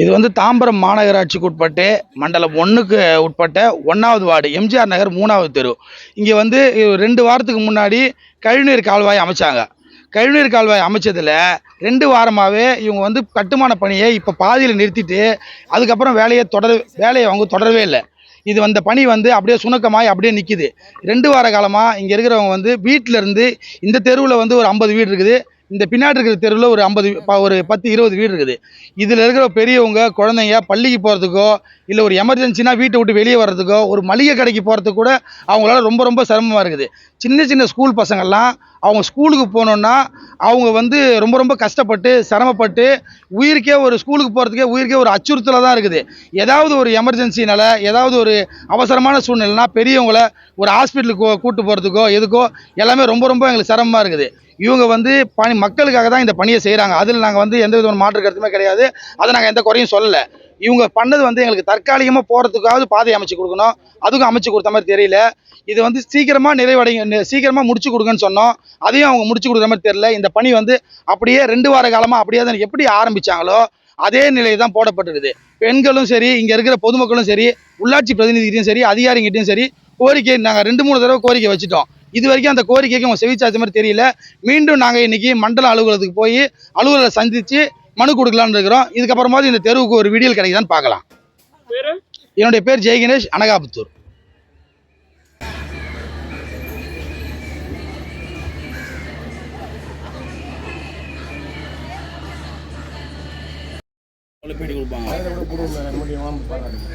இது வந்து தாம்பரம் மாநகராட்சிக்கு உட்பட்டு மண்டலம் ஒன்றுக்கு உட்பட்ட ஒன்றாவது வார்டு எம்ஜிஆர் நகர் மூணாவது தெரு. இங்கே வந்து ரெண்டு வாரத்துக்கு முன்னாடி கழிவுநீர் கால்வாய் அமைச்சாங்க. கழிவுநீர் கால்வாய் அமைச்சதில் ரெண்டு வாரமாகவே இவங்க வந்து கட்டுமான பணியை இப்போ பாதியில் நிறுத்திட்டு அதுக்கப்புறம் வேலையை தொடர வேலையை அவங்க தொடரவே இல்லை. இது வந்த பணி வந்து அப்படியே சுணக்கமாய் அப்படியே நிற்கிது ரெண்டு வார காலமாக இங்கே இருக்கிறவங்க வந்து வீட்டில் இருந்து இந்த தெருவில் வந்து ஒரு ஐம்பது வீடு இருக்குது. இந்த பின்னாடி இருக்கிற தெருவில் ஒரு ஐம்பது ஒரு பத்து இருபது வீடு இருக்குது. இதில் இருக்கிற பெரியவங்க குழந்தைங்க பள்ளிக்கு போகிறதுக்கோ இல்லை ஒரு எமர்ஜென்சினா வீட்டை விட்டு வெளியே வர்றதுக்கோ ஒரு மளிகை கடைக்கு போகிறதுக்கு கூட அவங்களால ரொம்ப ரொம்ப சிரமமாக இருக்குது. சின்ன சின்ன ஸ்கூல் பசங்கள்லாம் அவங்க ஸ்கூலுக்கு போகணுன்னா அவங்க வந்து ரொம்ப ரொம்ப கஷ்டப்பட்டு சிரமப்பட்டு உயிருக்கே ஒரு ஸ்கூலுக்கு போகிறதுக்கே உயிருக்கே ஒரு அச்சுறுத்தலாக தான் இருக்குது. ஏதாவது ஒரு எமர்ஜென்சினால் ஏதாவது ஒரு அவசரமான சூழ்நிலைனா பெரியவங்கள ஒரு ஹாஸ்பிட்டலுக்கு கூட்டு போகிறதுக்கோ எதுக்கோ எல்லாமே ரொம்ப ரொம்ப எங்களுக்கு சிரமமாக இருக்குது. இவங்க வந்து பணி மக்களுக்காக தான் இந்த பணியை செய்கிறாங்க அதில் நாங்கள் வந்து எந்த விதமான மாற்று கருத்துமே கிடையாது. அதை நாங்கள் எந்த குறையும் சொல்லலை. இவங்க பண்ணது வந்து எங்களுக்கு தற்காலிகமாக போகிறதுக்காவது பாதை அமைச்சு கொடுக்கணும். அதுக்கும் அமைச்சு கொடுத்த மாதிரி தெரியல. இது வந்து சீக்கிரமாக நிறைவடைங்க சீக்கிரமாக முடிச்சு கொடுங்கன்னு சொன்னோம். அதையும் அவங்க முடிச்சு கொடுக்குற மாதிரி தெரியல. இந்த பணி வந்து அப்படியே ரெண்டு வார காலமாக அப்படியே தான் எப்படி ஆரம்பித்தாங்களோ அதே நிலை தான் போடப்பட்டுருது பெண்களும் சரி இங்கே இருக்கிற பொதுமக்களும் சரி உள்ளாட்சி பிரதிநிதிகிட்டையும் சரி அதிகாரிகிட்டையும் சரி கோரிக்கை நாங்கள் ரெண்டு மூணு தடவை கோரிக்கை வச்சுட்டோம். இது வரைக்கும் அந்த கோரிக்கைக்கு அவங்க செவிச்சாச்ச மாதிரி தெரியல. மீண்டும் நாங்கள் இன்னைக்கு மண்டல அலுவலகத்துக்கு போய் அலுவலரை சந்தித்து மனு கொடுக்கலான்னு இருக்கிறோம். இதுக்கப்புறமாவது இந்த தெருவுக்கு ஒரு விடியல் கிடைக்குதான்னு பார்க்கலாம். பேரு? என்னுடைய பேர் ஜெய் கணேஷ் அனகாபுத்தூர்.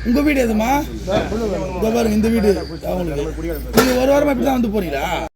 உங்க வீடு எதுமா இதோ பாருங்க இந்த வீடு. அவங்களுக்கு நீங்க ஒரு வாரமா இப்படி தான் வந்து போறீங்களா?